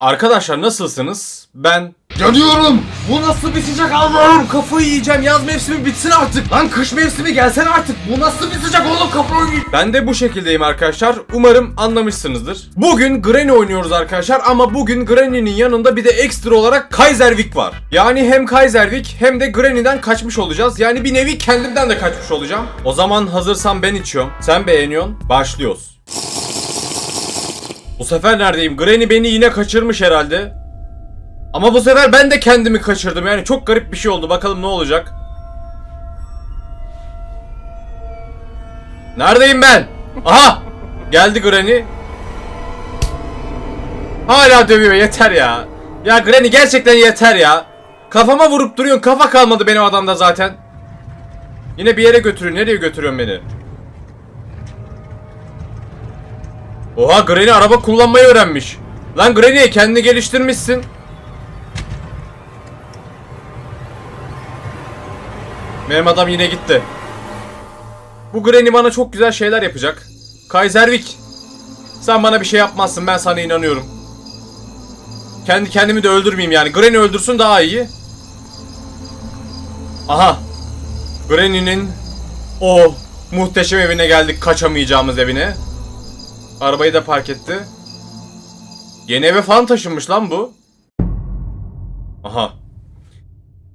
Arkadaşlar nasılsınız? Ben Yanıyorum. Bu nasıl bir sıcak Allah'ım? Kafayı yiyeceğim. Yaz mevsimi bitsin artık. Lan kış mevsimi gelsen artık. Bu nasıl bir sıcak oğlum kafayı yiyeceğim. ben de bu şekildeyim arkadaşlar. Umarım anlamışsınızdır. Bugün Granny oynuyoruz arkadaşlar ama bugün Granny'nin yanında bir de ekstra olarak Kaiserwick var. Yani hem Kaiserwick hem de Granny'den kaçmış olacağız. Yani bir nevi kendimden de kaçmış olacağım. O zaman hazırsan ben içiyorum. Sen beğeniyorsun. Başlıyoruz. Bu sefer neredeyim? Granny beni yine kaçırmış herhalde. Ama bu sefer ben de kendimi kaçırdım. Yani çok garip bir şey oldu. Bakalım ne olacak. Neredeyim ben? Aha! Geldi Granny. Hala dövüyor yeter ya. Ya Granny gerçekten yeter ya. Kafama vurup duruyorsun. Kafa kalmadı benim adamda zaten. Yine bir yere götürüyor. Nereye götürüyorsun beni? Oha Granny araba kullanmayı öğrenmiş. Lan Granny kendini geliştirmişsin. Benim adam yine gitti. Bu Granny bana çok güzel şeyler yapacak. Kaiserwick. Sen bana bir şey yapmazsın ben sana inanıyorum. Kendi kendimi de öldürmeyeyim yani. Granny öldürsün daha iyi. Aha. Granny'nin o muhteşem evine geldik. Kaçamayacağımız evine. Arabayı da park etti. Yeni eve falan taşınmış lan bu. Aha.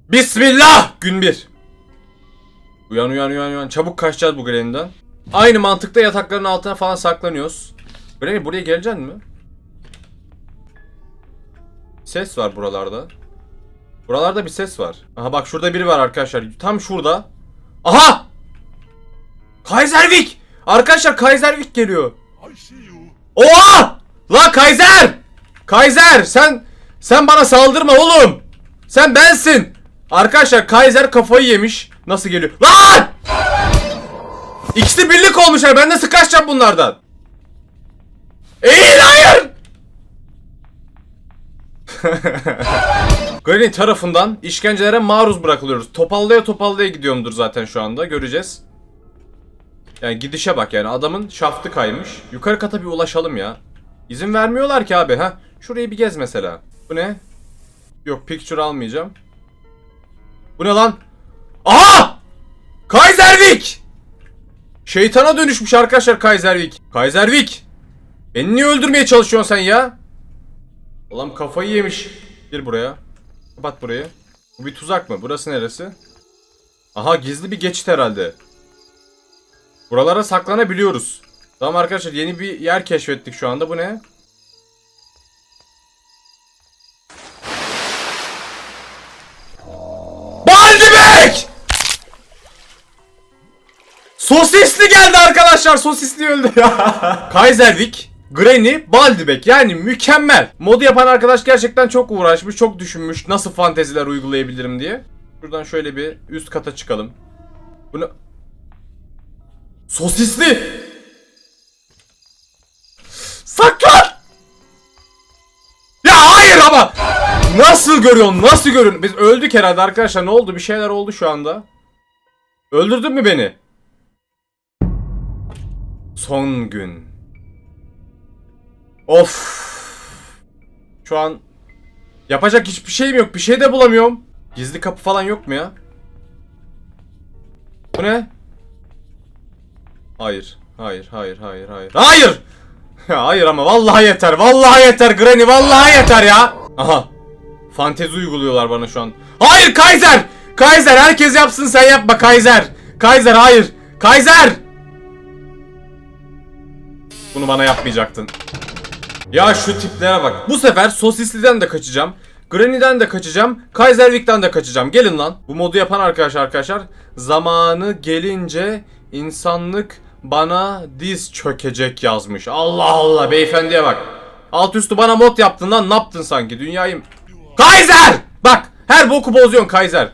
Bismillah! Gün bir. Uyan uyan uyan uyan. Çabuk kaçacağız bu Granny'den. Aynı mantıkta yatakların altına falan saklanıyoruz. Granny buraya geleceksin mi? Ses var buralarda. Buralarda bir ses var. Aha bak şurada biri var arkadaşlar. Tam şurada. Aha! Kaiserwick! Arkadaşlar Kaiserwick geliyor. Oha! La Kaiser! Kaiser sen sen bana saldırma oğlum. Sen bensin. Arkadaşlar Kaiser kafayı yemiş. Nasıl geliyor? Lan! İkisi birlik olmuşlar. Ben nasıl kaçacağım bunlardan? Eğil hayır! Granny tarafından işkencelere maruz bırakılıyoruz. Topallaya topallaya gidiyorumdur zaten şu anda. Göreceğiz. Yani gidişe bak yani adamın şaftı kaymış. Yukarı kata bir ulaşalım ya. İzin vermiyorlar ki abi ha. Şurayı bir gez mesela. Bu ne? Yok picture almayacağım. Bu ne lan? Aha! Kaiserwick! Şeytana dönüşmüş arkadaşlar Kaiserwick. Kaiserwick! Beni niye öldürmeye çalışıyorsun sen ya? Ulan kafayı yemiş. Gir buraya. Kapat burayı. Bu bir tuzak mı? Burası neresi? Aha gizli bir geçit herhalde. Buralara saklanabiliyoruz. Tamam arkadaşlar yeni bir yer keşfettik şu anda. Bu ne? Baldibek! Sosisli geldi arkadaşlar. Sosisli öldü ya. Kaiserwick, Granny, Baldibek. Yani mükemmel. Modu yapan arkadaş gerçekten çok uğraşmış, çok düşünmüş. Nasıl fanteziler uygulayabilirim diye. Şuradan şöyle bir üst kata çıkalım. Bu ne? Sosisli! Saklan! Ya hayır ama! Nasıl görüyorsun? Nasıl görüyorsun? Biz öldük herhalde arkadaşlar. Ne oldu? Bir şeyler oldu şu anda. Öldürdün mü beni? Son gün. Of. Şu an yapacak hiçbir şeyim yok. Bir şey de bulamıyorum. Gizli kapı falan yok mu ya? Bu ne? Hayır. Hayır, hayır, hayır, hayır. Hayır! Hayır ama vallahi yeter. Vallahi yeter Granny. Vallahi yeter ya. Aha. Fantezi uyguluyorlar bana şu an. Hayır Kaiser! Kaiser herkes yapsın sen yapma Kaiser. Kaiser hayır. Kaiser! Bunu bana yapmayacaktın. Ya şu tiplere bak. Bu sefer Sosisli'den de kaçacağım. Granny'den de kaçacağım. Kaiserwick'ten de kaçacağım. Gelin lan. Bu modu yapan arkadaşlar arkadaşlar. Zamanı gelince insanlık bana diz çökecek yazmış. Allah Allah beyefendiye bak. Alt üstü bana mod yaptın lan. Ne yaptın sanki? Dünyayı... Kaiser! Bak her boku bozuyorsun Kaiser.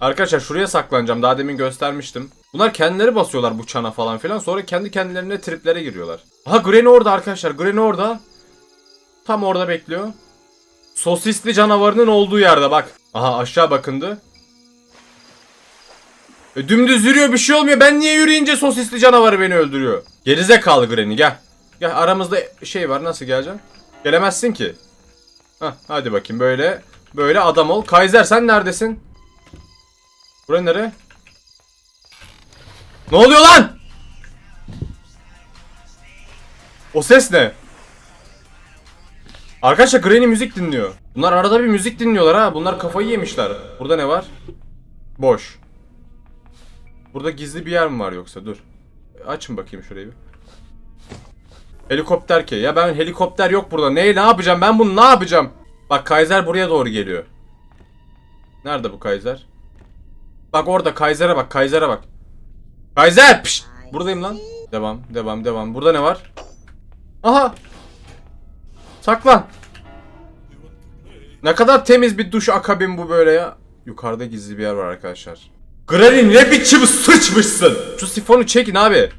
Arkadaşlar şuraya saklanacağım. Daha demin göstermiştim. Bunlar kendileri basıyorlar bu çana falan filan. Sonra kendi kendilerine triplere giriyorlar. Ha Granny orada arkadaşlar. Granny orada. Tam orada bekliyor. Sosisli canavarının olduğu yerde bak. Aha aşağı bakındı. E, dümdüz yürüyor bir şey olmuyor. Ben niye yürüyünce sosisli canavarı beni öldürüyor? Gerizekalı Granny gel. Gel aramızda şey var nasıl geleceğim? Gelemezsin ki. Hah, hadi bakayım böyle. Böyle adam ol. Kaiser sen neredesin? Bura nere? Ne oluyor lan? O ses ne? Arkadaşlar Granny müzik dinliyor. Bunlar arada bir müzik dinliyorlar ha. Bunlar kafayı yemişler. Burada ne var? Boş. Burada gizli bir yer mi var yoksa? Dur. Açın bakayım şurayı bir. Helikopter ki. Ya ben helikopter yok burada. Ne ne yapacağım? Ben bunu ne yapacağım? Bak Kaiser buraya doğru geliyor. Nerede bu Kaiser? Bak orada Kaiser'e bak. Kaiser'e bak. Kaiser! Pişt! Buradayım lan. Devam, devam, devam. Burada ne var? Aha! Saklan. Ne kadar temiz bir duş akabin bu böyle ya. Yukarıda gizli bir yer var arkadaşlar. Granny ne biçim sıçmışsın. Şu sifonu çekin abi.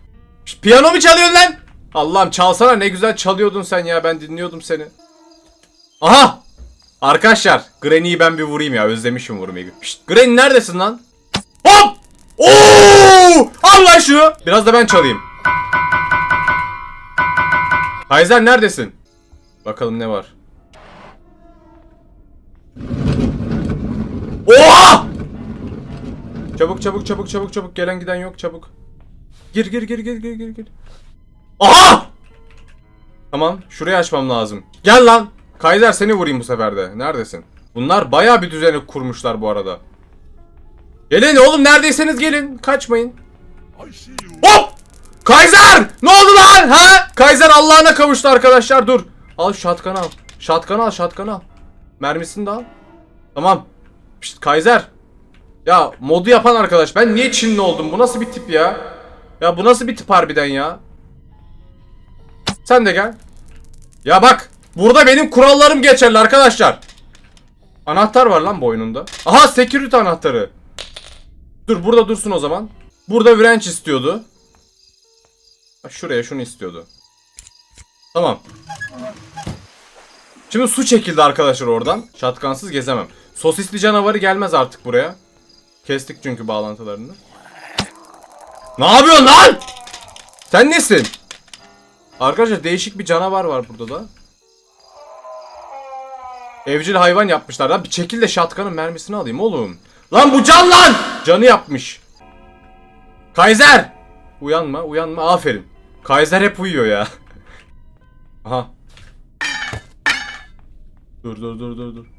Şş, Piyano mu çalıyorsun lan? Allah'ım çalsana ne güzel çalıyordun sen ya ben dinliyordum seni. Aha! Arkadaşlar Granny'yi ben bir vurayım ya özlemişim vurmayı. Şşt, Granny neredesin lan? Hop! Oo! Al lan şunu. Biraz da ben çalayım. Kaiser neredesin? Bakalım ne var. Oha! Çabuk çabuk çabuk çabuk çabuk gelen giden yok çabuk. Gir gir gir gir gir gir gir. Aha! Tamam şurayı açmam lazım. Gel lan. Kaiser seni vurayım bu sefer de. Neredesin? Bunlar bayağı bir düzeni kurmuşlar bu arada. Gelin oğlum neredeyseniz gelin. Kaçmayın. Hop! Kaiser! Ne oldu lan? Ha? Kaiser Allah'ına kavuştu arkadaşlar. Dur. Al şatkanı al. Şatkanı al, şatkanı al. Mermisini de al. Tamam. Pişt, Kaiser. Ya modu yapan arkadaş. Ben niye Çinli oldum? Bu nasıl bir tip ya? Ya bu nasıl bir tip harbiden ya? Sen de gel. Ya bak. Burada benim kurallarım geçerli arkadaşlar. Anahtar var lan boynunda. Aha security anahtarı. Dur burada dursun o zaman. Burada wrench istiyordu. Şuraya şunu istiyordu. Tamam. Şimdi su çekildi arkadaşlar oradan. Şatkansız gezemem. Sosisli canavarı gelmez artık buraya. Kestik çünkü bağlantılarını. Ne yapıyorsun lan? Sen nesin? Arkadaşlar değişik bir canavar var burada da. Evcil hayvan yapmışlar lan. Bir çekil de şatkanın mermisini alayım oğlum. Lan bu can lan! Canı yapmış. Kaiser! Uyanma, uyanma. Aferin. Kaiser hep uyuyor ya. Aha. Dur dur dur dur dur.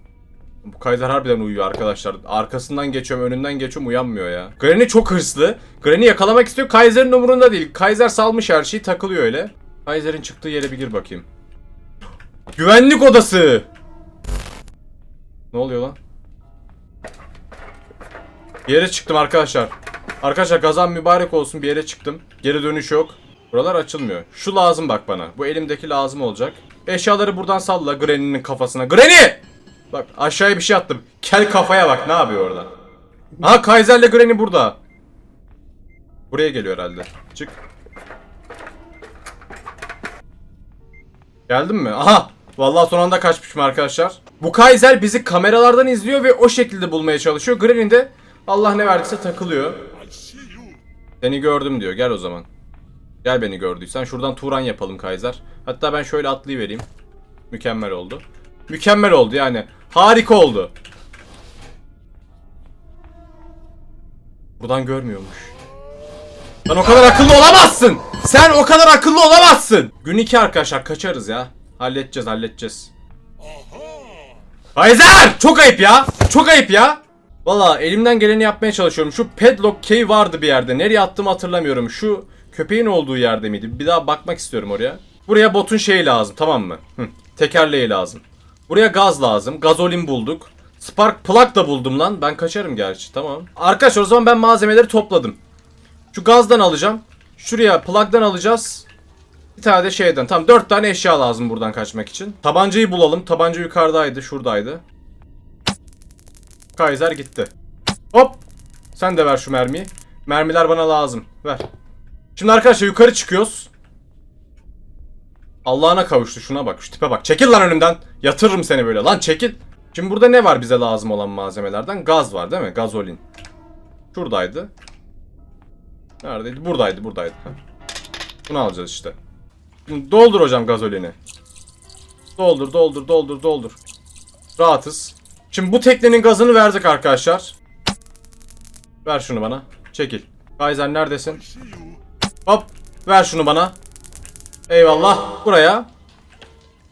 Bu Kaiser harbiden uyuyor arkadaşlar. Arkasından geçiyorum, önünden geçiyorum uyanmıyor ya. Granny çok hırslı. Granny yakalamak istiyor. Kaiser'in umurunda değil. Kaiser salmış her şeyi, takılıyor öyle. Kaiser'in çıktığı yere bir gir bakayım. Güvenlik odası. Ne oluyor lan? Bir yere çıktım arkadaşlar. Arkadaşlar kazan mübarek olsun bir yere çıktım. Geri dönüş yok. Buralar açılmıyor. Şu lazım bak bana. Bu elimdeki lazım olacak. Eşyaları buradan salla Granny'nin kafasına. Granny! Bak aşağıya bir şey attım. Kel kafaya bak ne yapıyor orada. Aha Kaiser'le Granny burada. Buraya geliyor herhalde. Çık. Geldin mi? Aha! Vallahi son anda kaçmışım arkadaşlar. Bu Kaiser bizi kameralardan izliyor ve o şekilde bulmaya çalışıyor. Granny de Allah ne verdiyse takılıyor. Seni gördüm diyor. Gel o zaman. Gel beni gördüysen. Şuradan Turan yapalım Kaiser. Hatta ben şöyle atlayıvereyim. Mükemmel oldu. Mükemmel oldu yani. Harika oldu. Buradan görmüyormuş. Sen o kadar akıllı olamazsın. Sen o kadar akıllı olamazsın. Gün 2 arkadaşlar kaçarız ya. Halledeceğiz halledeceğiz. Kaiser! Çok ayıp ya. Çok ayıp ya. Valla elimden geleni yapmaya çalışıyorum. Şu padlock key vardı bir yerde. Nereye attığımı hatırlamıyorum. Şu köpeğin olduğu yerde miydi? Bir daha bakmak istiyorum oraya. Buraya botun şeyi lazım tamam mı? Hı, tekerleği lazım. Buraya gaz lazım. Gazolin bulduk. Spark plug da buldum lan. Ben kaçarım gerçi tamam. Arkadaşlar o zaman ben malzemeleri topladım. Şu gazdan alacağım. Şuraya plug'dan alacağız. Bir tane de şeyden. Tam 4 tane eşya lazım buradan kaçmak için. Tabancayı bulalım. Tabanca yukarıdaydı. Şuradaydı. Kaiser gitti. Hop. Sen de ver şu mermiyi. Mermiler bana lazım. Ver. Şimdi arkadaşlar yukarı çıkıyoruz. Allah'ına kavuştu. Şuna bak. Şu tipe bak. Çekil lan önümden. Yatırırım seni böyle. Lan çekil. Şimdi burada ne var bize lazım olan malzemelerden? Gaz var değil mi? Gazolin. Şuradaydı. Neredeydi? Buradaydı. Buradaydı. Bunu alacağız işte. Şimdi doldur hocam gazolini. Doldur doldur doldur doldur. Rahatız. Şimdi bu teknenin gazını verdik arkadaşlar. Ver şunu bana. Çekil. Kaiser neredesin? Hop. Ver şunu bana. Eyvallah. Buraya.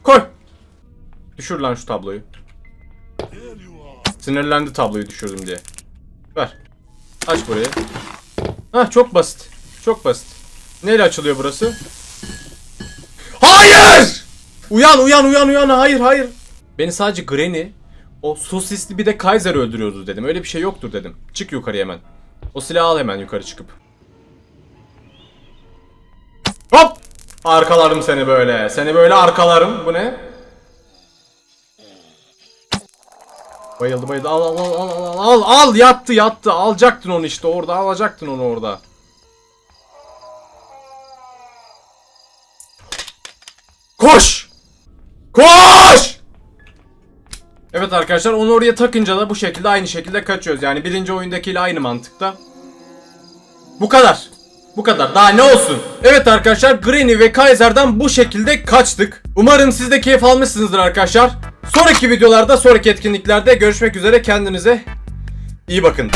Koy. Düşür lan şu tabloyu. Sinirlendi tabloyu düşürdüm diye. Ver. Aç burayı. Hah çok basit. Çok basit. Neyle açılıyor burası? Hayır! Uyan uyan uyan uyan hayır hayır. Beni sadece Granny o sosisli bir de Kaiser öldürüyordu dedim. Öyle bir şey yoktur dedim. Çık yukarı hemen. O silahı al hemen yukarı çıkıp. Arkalarım seni böyle. Seni böyle arkalarım. Bu ne? Bayıldı bayıldı. Al al al al al al al yattı yattı. Alacaktın onu işte orada. Alacaktın onu orada. Koş! Koş! Evet arkadaşlar onu oraya takınca da bu şekilde aynı şekilde kaçıyoruz. Yani birinci oyundakiyle aynı mantıkta. Bu kadar. Bu kadar. Daha ne olsun? Evet arkadaşlar Granny ve Kaiser'dan bu şekilde kaçtık. Umarım siz de keyif almışsınızdır arkadaşlar. Sonraki videolarda, sonraki etkinliklerde görüşmek üzere. Kendinize iyi bakın.